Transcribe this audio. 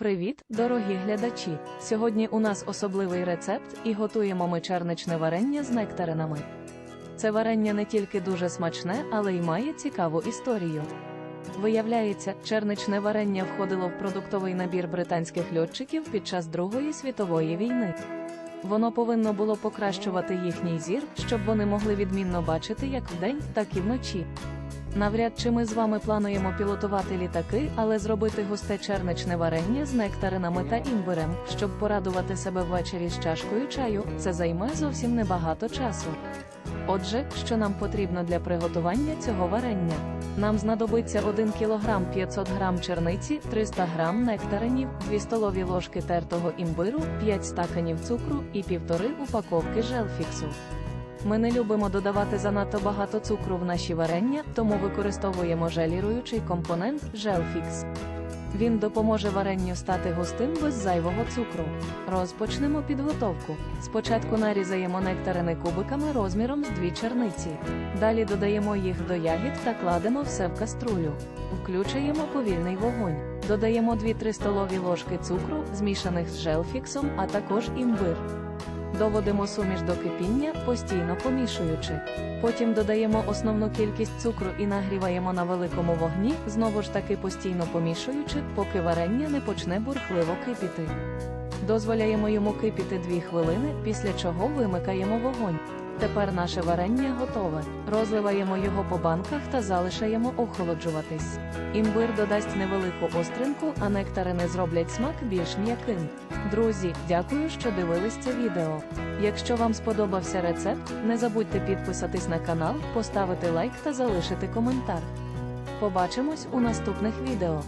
Привіт, дорогі глядачі! Сьогодні у нас особливий рецепт і готуємо ми черничне варення з нектаринами. Це варення не тільки дуже смачне, але й має цікаву історію. Виявляється, черничне варення входило в продуктовий набір британських льотчиків під час Другої світової війни. Воно повинно було покращувати їхній зір, щоб вони могли відмінно бачити як вдень, так і вночі. Навряд чи ми з вами плануємо пілотувати літаки, але зробити густе черничне варення з нектаринами та імбирем, щоб порадувати себе ввечері з чашкою чаю, це займе зовсім небагато часу. Отже, що нам потрібно для приготування цього варення? Нам знадобиться 1 кг 500 г черниці, 300 г нектаринів, 2 столові ложки тертого імбиру, 5 стаканів цукру і півтори упаковки желфіксу. Ми не любимо додавати занадто багато цукру в наші варення, тому використовуємо желіруючий компонент желфікс. Він допоможе варенню стати густим без зайвого цукру. Розпочнемо підготовку. Спочатку нарізаємо нектарини кубиками розміром з дві черниці. Далі додаємо їх до ягід та кладемо все в каструлю. Включаємо повільний вогонь. Додаємо 2-3 столові ложки цукру, змішаних з желфіксом, а також імбир. Доводимо суміш до кипіння, постійно помішуючи. Потім додаємо основну кількість цукру і нагріваємо на великому вогні, знову ж таки постійно помішуючи, поки варення не почне бурхливо кипіти. Дозволяємо йому кипіти 2 хвилини, після чого вимикаємо вогонь. Тепер наше варення готове. Розливаємо його по банках та залишаємо охолоджуватись. Імбир додасть невелику остринку, а нектарини зроблять смак більш м'яким. Друзі, дякую, що дивились це відео. Якщо вам сподобався рецепт, не забудьте підписатись на канал, поставити лайк та залишити коментар. Побачимось у наступних відео.